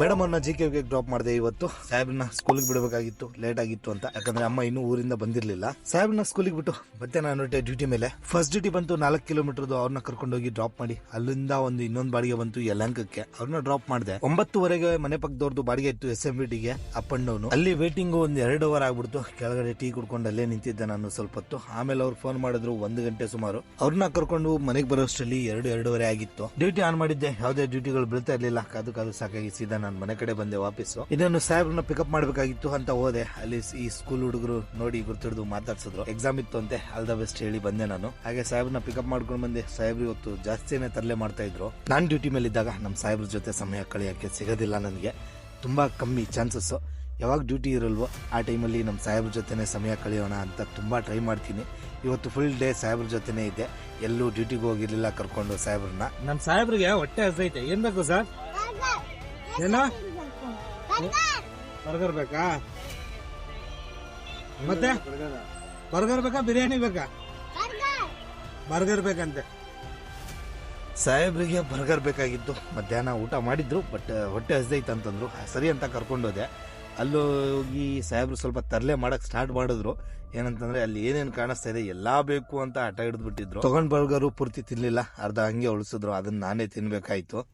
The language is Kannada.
ಮೇಡಮ್ ಅವ್ರನ್ನ ಜಿ ಕೆ ಡ್ರಾಪ್ ಮಾಡಿದೆ ಇವತ್ತು. ಸಾಹೇಬ್ನ ಸ್ಕೂಲ್ಗೆ ಬಿಡಬೇಕಾಗಿತ್ತು ಲೇಟ್ ಆಗಿತ್ತು ಅಂತ. ಯಾಕಂದ್ರೆ ಅಮ್ಮ ಇನ್ನೂ ಊರಿಂದ ಬಂದಿರಲಿಲ್ಲ. ಸಾಹೇಬ್ನ ಸ್ಕೂಲಿಗೆ ಬಿಟ್ಟು ಮತ್ತೆ ನಾನು ಡ್ಯೂಟಿ ಮೇಲೆ. ಫಸ್ಟ್ ಡ್ಯೂಟಿ ಬಂತು ನಾಲ್ಕು ಕಿಲೋಮೀಟರ್ ಅವ್ರನ್ನ ಕರ್ಕೊಂಡೋಗಿ ಡ್ರಾಪ್ ಮಾಡಿ. ಅಲ್ಲಿಂದ ಒಂದು ಇನ್ನೊಂದು ಬಾಡಿಗೆ ಬಂತು ಯಲಂಕಕ್ಕೆ ಅವ್ರನ್ನ ಡ್ರಾಪ್ ಮಾಡಿದೆ. ಒಂಬತ್ತುವರೆಗೆ ಮನೆ ಪಕ್ಕದವ್ರದ್ದು ಬಾಡಿಗೆ ಇತ್ತು ಎಸ್ ಎಂ ಬಿ ಟಿಗೆ ಅಪ್ ಅಂಡ್ ಡೌನ್ ಅಲ್ಲಿ ವೇಟಿಂಗ್ ಒಂದು ಎರಡು ಅವರ್ ಆಗ್ಬಿಡ್ತು. ಕೆಳಗಡೆ ಟೀ ಕುಡ್ಕೊಂಡು ಅಲ್ಲೇ ನಿಂತಿದ್ದೆ ನಾನು ಸ್ವಲ್ಪ ಹೊತ್ತು. ಆಮೇಲೆ ಅವ್ರು ಫೋನ್ ಮಾಡಿದ್ರು ಒಂದು ಗಂಟೆ ಸುಮಾರು. ಅವ್ರನ್ನ ಕರ್ಕೊಂಡು ಮನೆಗೆ ಬರೋಷ್ಟರಲ್ಲಿ ಎರಡು ಎರಡೂವರೆ ಆಗಿತ್ತು. ಡ್ಯೂಟಿ ಆನ್ ಮಾಡಿದ್ದೆ. ಯಾವುದೇ ಡ್ಯೂಟಿಗಳು ಬೀಳ್ತಾ ಇರಲಿಲ್ಲ. ಕಾದು ಕಾದು ಸಾಕಾಗಿ ಸೀದಾ ನಾನು ಮನೆ ಕಡೆ ಬಂದೆ ವಾಪಸ್ಸು. ಇದನ್ನು ಸಾಹೇಬ್ರನ್ನ ಪಿಕಪ್ ಮಾಡಬೇಕಾಗಿತ್ತು ಅಂತ ಹೋದೆ. ಅಲ್ಲಿ ಈ ಸ್ಕೂಲ್ ಹುಡುಗರು ನೋಡಿ ಗುರ್ತಿಡ್ದು ಮಾತಾಡ್ಸಿದ್ರು. ಎಕ್ಸಾಮ್ ಇತ್ತು ಅಂತ ಆಲ್ ದ ಬೆಸ್ಟ್ ಹೇಳಿ ಬಂದೆ ನಾನು. ಹಾಗೆ ಸಾಹೇಬ್ರನ್ನ ಪಿಕಪ್ ಮಾಡ್ಕೊಂಡು ಬಂದೆ. ಸಾಹೇಬ್ರು ಇವತ್ತು ಜಾಸ್ತಿನೇ ತರಲೆ ಮಾಡ್ತಾ ಇದ್ರು. ನಾನು ಡ್ಯೂಟಿ ಮೇಲೆ ಇದ್ದಾಗ ನಮ್ಮ ಸಾಹೇಬ್ರ ಜೊತೆ ಸಮಯ ಕಳೆಯೋಕ್ಕೆ ಸಿಗೋದಿಲ್ಲ ನನಗೆ. ತುಂಬಾ ಕಮ್ಮಿ ಚಾನ್ಸಸ್ ಯಾವಾಗ ಡ್ಯೂಟಿ ಇರಲ್ವೋ ಆ ಟೈಮಲ್ಲಿ ನಮ್ಮ ಸಾಹೇಬ್ರ ಜೊತೆನೇ ಸಮಯ ಕಳೆಯೋಣ ಅಂತ ತುಂಬ ಟ್ರೈ ಮಾಡ್ತೀನಿ. ಇವತ್ತು ಫುಲ್ ಡೇ ಸಾಹೇಬ್ರ ಜೊತೆನೇ ಇದೆ ಎಲ್ಲೂ ಡ್ಯೂಟಿಗೆ ಹೋಗಿರ್ಲಿಲ್ಲ ಕರ್ಕೊಂಡು ಸಾಹೇಬ್ರನ್ನ. ನಮ್ಮ ಸಾಹೇಬ್ರಿಗೆ ಹೊಟ್ಟೆ ಹಸೈತೆ. ಏನ್ ಬೇಕು ಸರ್ ಏನೋ? ಬರ್ಗರ್. ಬೇಕಾ? ಮತ್ತೆ? ಬರ್ಗರ್ ಬೇಕಾ? ಬಿರಿಯಾನಿ ಬೇಕಾ? ಬರ್ಗರ್. ಬೇಕಂತೆ. ಸಾಹೇಬ್ರಿಗೆ ಬರ್ಗರ್ ಬೇಕಾಗಿತ್ತು. ಮಧ್ಯಾಹ್ನ ಊಟ ಮಾಡಿದ್ರು ಬಟ್ ಹೊಟ್ಟೆ ಹಸ್ದೈತೆ ಅಂತಂದ್ರು. ಸರಿ ಅಂತ ಕರ್ಕೊಂಡೋದೆ. ಅಲ್ಲೂ ಹೋಗಿ ಸಾಹೇಬ್ರು ಸ್ವಲ್ಪ ತರಲೆ ಮಾಡಕ್ ಸ್ಟಾರ್ಟ್ ಮಾಡಿದ್ರು. ಏನಂತಂದ್ರೆ ಅಲ್ಲಿ ಏನೇನು ಕಾಣಿಸ್ತಾ ಇದೆ ಎಲ್ಲಾ ಬೇಕು ಅಂತ ಆಟ ಹಿಡಿದ್ಬಿಟ್ಟಿದ್ರು. ತಗೊಂಡ್ ಬರ್ಗರು ಪೂರ್ತಿ ತಿನ್ಲಿಲ್ಲ. ಅರ್ಧ ಹಂಗೆ ಉಳಿಸಿದ್ರು. ಅದನ್ನ ನಾನೇ ತಿನ್ಬೇಕಾಯ್ತು.